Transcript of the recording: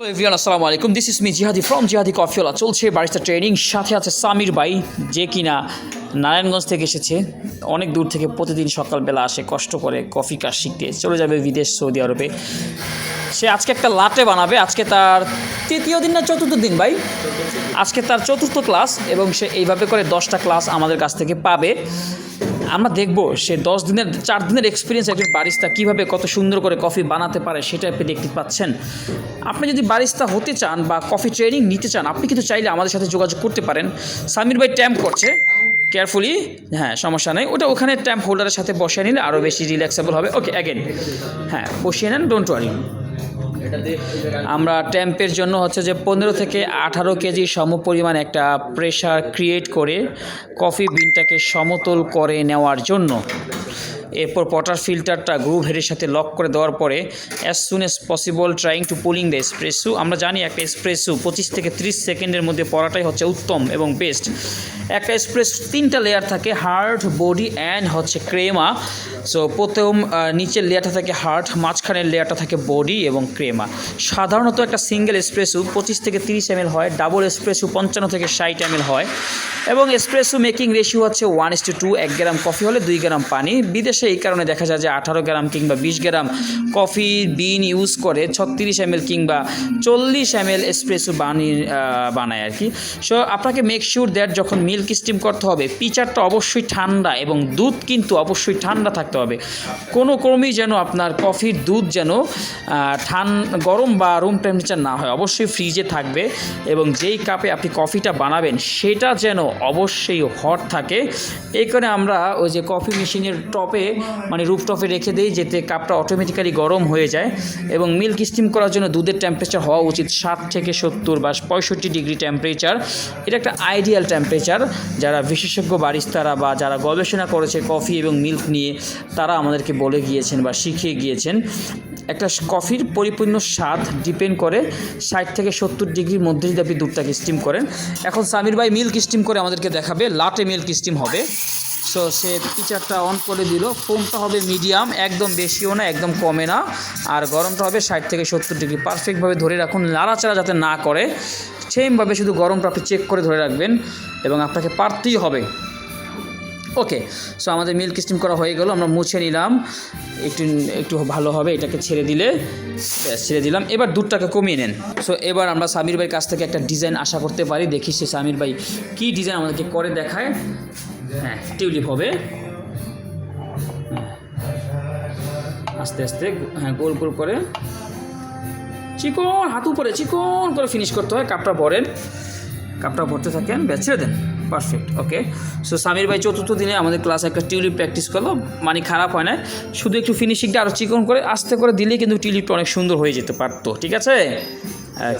Hello আসসালামু আলাইকুম this is me Jihadi from Jihadi কফিওলা চলছে বারিস্তা ট্রেনিং সাথে আছে সামির ভাই, যে কিনা নারায়ণগঞ্জ থেকে এসেছে। অনেক দূর থেকে প্রতিদিন সকালবেলা আসে, কষ্ট করে কফি কাজ শিখতে। চলে যাবে বিদেশ, সৌদি আরবে। সে আজকে একটা লাটে বানাবে। আজকে তার তৃতীয় দিন না চতুর্থ দিন ভাই? আজকে তার চতুর্থ ক্লাস এবং সে এইভাবে করে দশটা ক্লাস আমাদের কাছ থেকে পাবে। আমরা দেখব সে দশ দিনের, চার দিনের এক্সপিরিয়েন্স একজন বারিস্তা কীভাবে কত সুন্দর করে কফি বানাতে পারে সেটা আপনি দেখতে পাচ্ছেন। আপনি যদি বারিস্তা হতে চান বা কফি ট্রেনিং নিতে চান, আপনি কিন্তু চাইলে আমাদের সাথে যোগাযোগ করতে পারেন। সামির ভাই ট্যাম্প করছে। কেয়ারফুলি হ্যাঁ সমস্যা নেই। ওটা ওখানে ট্যাম্প হোল্ডারের সাথে বসিয়ে নিলে আরও বেশি রিল্যাক্সেবল হবে। ওকে অ্যাগেন হ্যাঁ বসিয়ে নেন ডোন্ট ওয়ারি আমরা ট্যাম্পের জন্য হচ্ছে যে পনেরো থেকে আঠারো কেজি সমপরিমাণ একটা প্রেশার ক্রিয়েট করে কফি বিনটাকে সমতল করে নেওয়ার জন্য এরপর পটার ফিল্টারটা গ্রুভ হেডের সাথে লক করে দেওয়ার পরে as soon as possible trying to pulling the espresso আমরা জানি একটা এসপ্রেসু পঁচিশ থেকে ত্রিশ সেকেন্ডের মধ্যে পড়াটাই হচ্ছে উত্তম এবং বেস্ট একটা এসপ্রেস তিনটা লেয়ার থাকে হার্ড বডি অ্যান্ড হচ্ছে ক্রেমা সো প্রথম নিচের লেয়ারটা থাকে হার্ড মাঝখানের লেয়ারটা থাকে বডি এবং ক্রেমা সাধারণত একটা সিঙ্গেল এসপ্রেসু পঁচিশ থেকে তিরিশ এম হয় ডাবল এসপ্রেসু পঞ্চান্ন থেকে ষাট এম হয়। এবং এসপ্রেসু মেকিং রেশিও হচ্ছে one is to two two gram coffee হলে দুই গ্রাম পানি। বিদেশে এই কারণে দেখা যায় যে আঠারো গ্রাম কিংবা বিশ গ্রাম কফি বিন ইউজ করে ছত্রিশ এম কিংবা চল্লিশ এম এল এসপ্রেসো বানিয়ে বানায় আর কি। সো আপনাকে মেক শিওর দ্যাট যখন মিল্ক স্টিম করতে হবে পিচারটা অবশ্যই ঠান্ডা এবং দুধ কিন্তু অবশ্যই ঠান্ডা থাকতে হবে। কোনো ক্রমেই যেন আপনার কফির দুধ যেন ঠান, গরম বা রুম টেম্পারেচার না হয়, অবশ্যই ফ্রিজে থাকবে এবং যেই কাপে আপনি কফিটা বানাবেন, সেটা যেন অবশ্যই হট থাকে। এই কারণে আমরা ওই যে কফি মেশিনের টপে মানে রুফ টপে রেখে দিই, যাতে কাপটা অটোমেটিক্যালি গরম হয়ে যায় এবং মিল্ক স্টিম করার জন্য দুধের টেম্পারেচার হওয়া উচিত ষাট থেকে সত্তর বা পঁয়ষট্টি ডিগ্রি টেম্পারেচার এটা একটা আইডিয়াল টেম্পারেচার যারা বিশেষজ্ঞ বারিস্তারা বা যারা গবেষণা করেছে কফি এবং মিল্ক নিয়ে, তারা আমাদেরকে বলে গিয়েছেন বা শিখিয়ে গিয়েছেন। একটা কফির পরিপূর্ণ স্বাদ ডিপেন্ড করে ষাট থেকে সত্তর ডিগ্রির মধ্যে যদি আপনি দুধটাকে স্টিম করেন। এখন সামির ভাই মিল্ক স্টিম করে আমাদেরকে দেখাবে, লাটে মিল্ক স্টিম হবে। সো সে পিচারটা অন করে দিল। ফোমটা হবে মিডিয়াম একদম বেশিও না, একদম কমে না। আর গরমটা হবে ষাট থেকে সত্তর ডিগ্রি। পারফেক্টভাবে ধরে রাখুন, নাড়াচাড়া যাতে না করে। সেমভাবে শুধু গরমটা আপনি চেক করে ধরে রাখবেন এবং আপনাকে পারতেই হবে। ওকে সো আমাদের মিল্ক স্টিম করা হয়ে গেল, আমরা মুছে নিলাম। একটু একটু ভালো হবে, এটাকে ছেড়ে দিলে ছেড়ে দিলাম। এবার দুধটাকে কমিয়ে নেন। সো এবার আমরা সামির ভাইয়ের কাছ থেকে একটা ডিজাইন আশা করতে পারি, দেখি সে সামির ভাই কী ডিজাইন আমাদেরকে করে দেখায়। হ্যাঁ টিউলিপ হবে। আস্তে আস্তে হ্যাঁ গোল গোল করে। চিকন, হাত উপরে, চিকন করে ফিনিশ করতে হয়, কাপটা ভরেন। কাপটা ভরতে থাকেন ব্যাচ ছেড়ে দেন। পারফেক্ট ওকে সো সামির ভাই চতুর্থ দিনে আমাদের ক্লাস একটা টিউলিপ প্র্যাকটিস করল। মানে খারাপ হয় না। শুধু একটু ফিনিশিংটা আরও চিকন করে, আস্তে করে দিলেই কিন্তু টিউলিপটা অনেক সুন্দর হয়ে যেতে পারতো, ঠিক আছে? ওকে